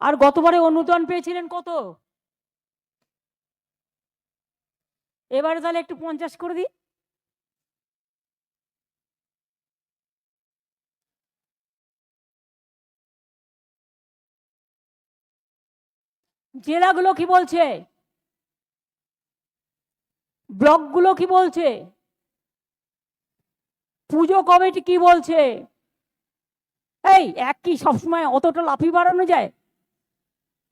আর গতবারে অনুদান পেয়েছিলেন কত? এবারে তাহলে একটু পঞ্চাশ করে দিই। জেলাগুলো কি বলছে? ব্লকগুলো কি বলছে? পুজো কমিটি কি বলছে? এই এক কি সবসময় অতটা লাফি বাড়ানো যায়?